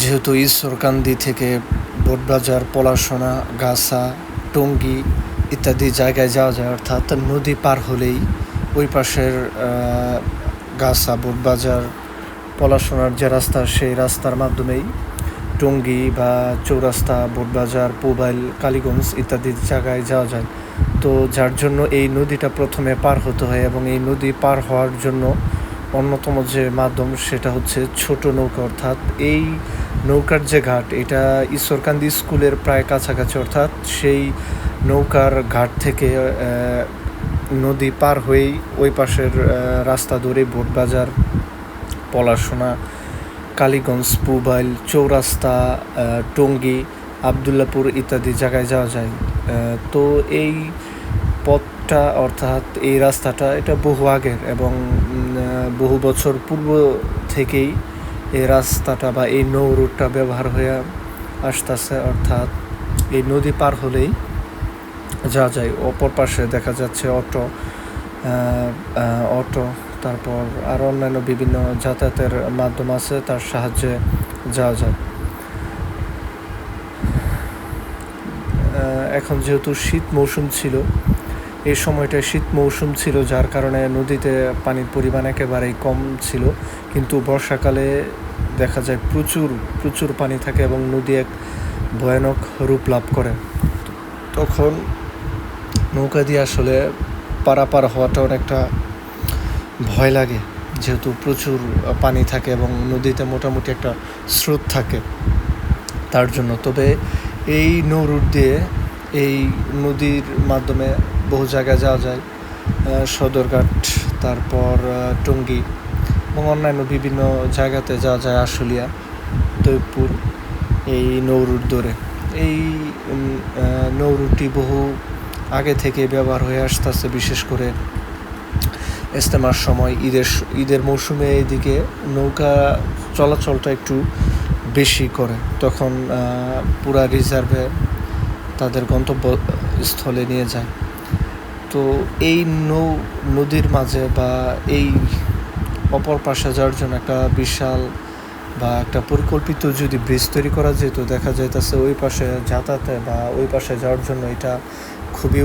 যেহেতু ঈশ্বরকান্দি থেকে বোটবাজার, পলাশোনা গাসা টঙ্গী ইত্যাদি জায়গায় যাওয়া যায়, অর্থাৎ নদী পার হলেই ওই পাশের গাসা বোটবাজার, পলাশোনার যে রাস্তা, সেই রাস্তার মাধ্যমেই টঙ্গী বা চৌরাস্তা, বোটবাজার, পোবাইল, কালীগঞ্জ ইত্যাদি জায়গায় যাওয়া যায়। তো যার জন্য এই নদীটা প্রথমে পার হতে হয় এবং এই নদী পার হওয়ার জন্য অন্যতম যে মাধ্যম সেটা হচ্ছে ছোট নৌকা, অর্থাৎ এই নৌকার যে ঘাট, এটা ঈশ্বরকান্দি স্কুলের প্রায় কাছাকাছি, অর্থাৎ সেই নৌকার ঘাট থেকে নদী পার হয়েই ওই পাশের রাস্তা ধরে বোটবাজার, পলাশোনা, কালীগঞ্জ, পুবাইল, চৌরাস্তা টঙ্গী, আবদুল্লাপুর ইত্যাদি জায়গায় যাওয়া যায়। তো এই পথটা অর্থাৎ এই রাস্তাটা, এটা বহু আগের এবং বহু বছর পূর্ব থেকেই এই রাস্তাটা বা এই নৌ রুটটা ব্যবহার হয়ে আসতেছে, অর্থাৎ এই নদী পার হলেই যাওয়া যায় অপর পাশে দেখা যাচ্ছে অটো অটো, তারপর আরও অন্যান্য বিভিন্ন যাতায়াতের মাধ্যম আছে, তার সাহায্যে যাওয়া যায়। এখন যেহেতু শীত মৌসুম ছিল এই সময়টায় শীত মৌসুম ছিল, যার কারণে নদীতে পানির পরিমাণ একেবারেই কম ছিল। কিন্তু বর্ষাকালে দেখা যায় প্রচুর প্রচুর পানি থাকে এবং নদী এক ভয়ানক রূপ লাভ করে। তখন নৌকা দিয়ে আসলে পারাপার হওয়াটা অনেকটা ভয় লাগে, যেহেতু প্রচুর পানি থাকে এবং নদীতে মোটামুটি একটা স্রোত থাকে তার জন্য। তবে এই নৌরুট দিয়ে এই নদীর মাধ্যমে বহু জায়গায় যাওয়া যায় সদরঘাট তারপর টঙ্গী এবং অন্যান্য বিভিন্ন জায়গাতে যাওয়া যায় আশুলিয়া তৈবপুর এই নৌ রুট ধরে এই উম, আহ, নৌ রুটটি বহু আগে থেকে ব্যবহার হয়ে আসতেছে বিশেষ করে ইস্তেমার সময় ঈদের ঈদের মৌসুমে এদিকে নৌকা চলাচলটা একটু বেশি করে। তখন পুরা রিজার্ভে তাদের গন্তব্যস্থলে নিয়ে যায়। তো এই নৌ, নদীর মাঝে বা এই অপর পাশে যাওয়ার জন্য একটা বিশাল বা একটা পরিকল্পিত যদি ব্রিজ তৈরি করা যেত, দেখা যাইতেছে ওই পাশে যাতায়াতে বা ওই পাশে যাওয়ার জন্য এটা খুবই